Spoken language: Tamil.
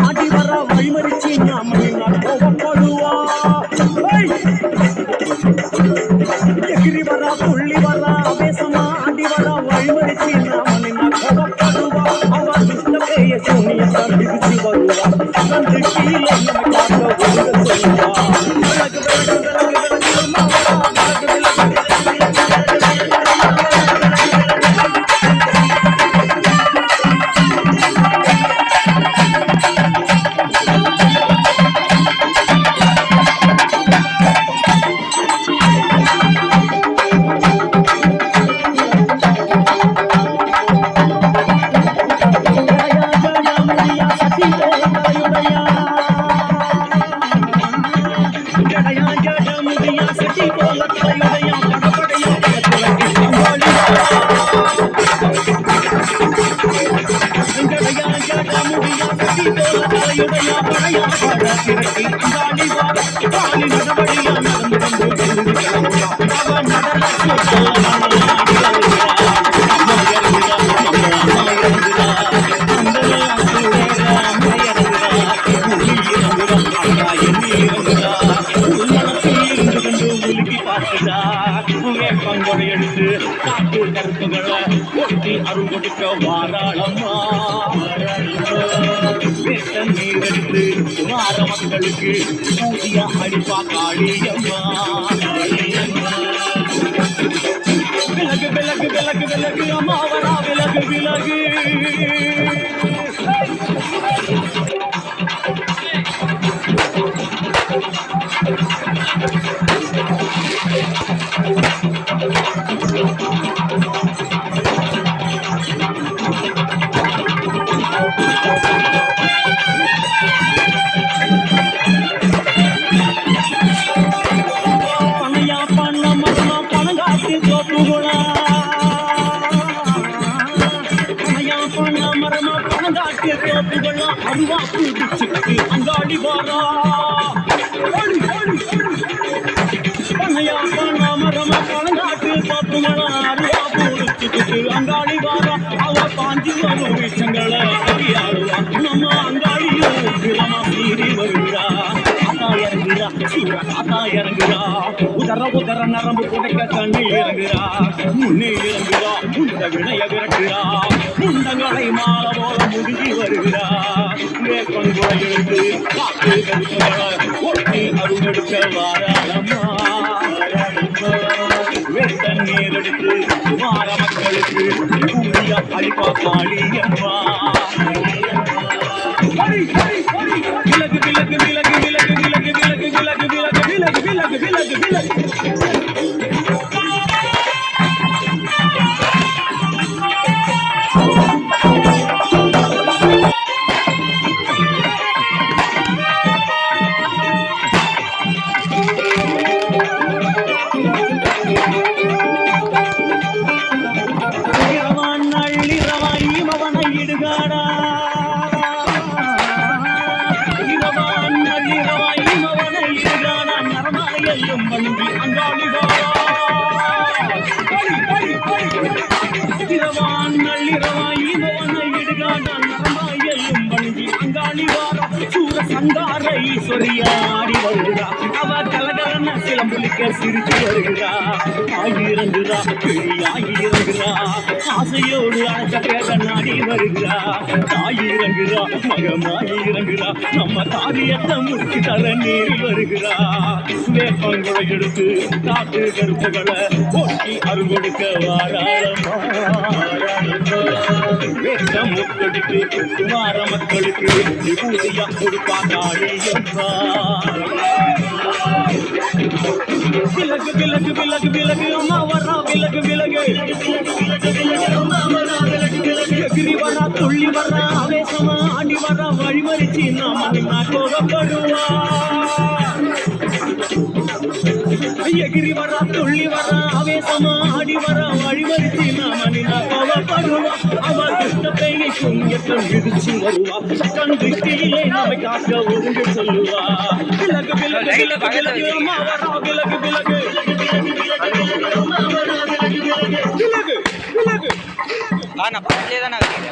ஆடி வரா வழிமறிச்சு நாம கோபப்படுவா ஏய்! Thank. படையுடைய படையாக திரட்டி தாண்டி தாண்டி நடபடியா நடந்து கொண்டு எடுத்து கருத்துகளை கொட்டி அருள் கொடுக்க வார மக்களுக்கு பூஜியா அடிப்பா காளியம்மா விலகு விலகு விலகு விலகு அம்மா புகழா அருவா பிடிச்சுக்கிட்டு அங்காடி வாரா ஓடி, ஓடி, ஓடி. பணையா பண்ண மரமா பணங்காட்டி தோப்புகுளா அருவா பிடிச்சுக்கிட்டு அங்காடி வாரா அவ பாஞ்சி வரும் விஷங்கள நம்ம அங்காடியும் கிளமா சீறி வருகிறா இறங்குறா இறங்குறா உதர உதர நரம்பு புடைக்க தண்ணி இறங்குறா முன்னே இறங்குறா முந்த வினைய விரட்டுறா முழுகி வருகிறார். வேப்பங்குளை எழுந்து காற்று கருத்தவர் ஒட்டி அருகெடுக்க வாராளம்மா. வெத்தன் நீர் எடுத்து குமார மக்களுக்கு கும்பியா அடிப்பா காளியம்மா இரவான் நள்ளிரவாய் இமவனை இடுகாடான் நரமாய் எழும் வணங்கி அங்காளி வாரம் சூர சங்கார சிரித்து வருகிறா. ஆகி இறங்குறா பெரியாகி ஆசையோடு அழைக்க கண்ணாடி வருகிறா தாய் இறங்குறா மகமாய் இறங்குறா நம்ம காரியத்தை முடிச்சு தர நீர் வருகிறா வேப்பங்களை எடுத்து காட்டு கருப்புகளை ஒட்டி அருள் கொடுக்க வாராளமா வேஷம் முத்தடித்து குமார மக்களுக்கு விபூதியா கொடுப்பா காளியம்மா விலகு விலகு விலகு விலகு அம்மா வரா விலகு ஆவேசமா ஆடி வரா வழிமறிச்சு நாம கோரப்படுவா எகிரி வரா துள்ளி வரா ஆவேசமா ஆடி வரா வழிமறித்து நாமனினா கோவப்படுவா அவள் கிருஷ்ண பேயை குங்கியத்தம் விதிச்சு வருவா கண் திருஷ்டியிலே நம்மை காக்க ஒதுங்க சொல்லுவா விலகு விலகு விலகு விலகு அம்மா வரா விலகு விலகு விலகு விலகு ஆ நான் பக்கத்துலேயே தானே இருக்கீங்க